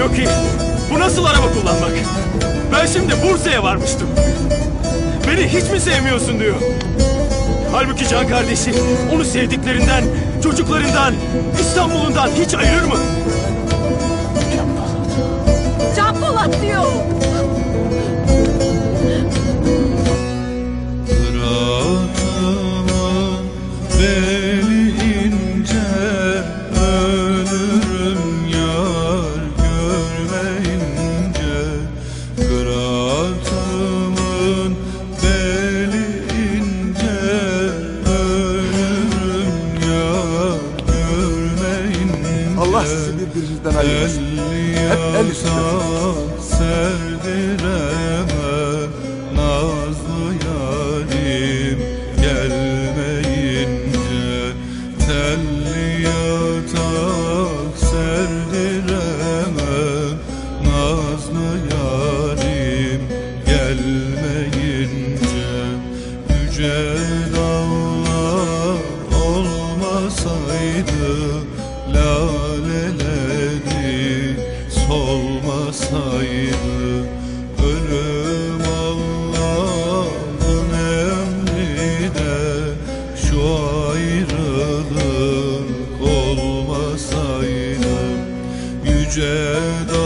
diyor ki bu nasıl araba kullanmak? Ben şimdi Bursa'ya varmıştım. Beni hiç mi sevmiyorsun diyor. Halbuki can kardeşi onu sevdiklerinden, çocuklarından, İstanbul'undan hiç ayırır mı? Can Polat diyor. Fırat'ımın beli Allah sizi birbirinizden ayırmasın. Hep el üstüne. serdiremem Nazlı yarim gelmeyince Telli yatak serdiremem Nazlı yarim gelmeyince Yüce dağlar olmasaydı Laleleri solmasaydı Ölüm Allah'ın emri de Şu ayrılık olmasaydı Yüce dağlar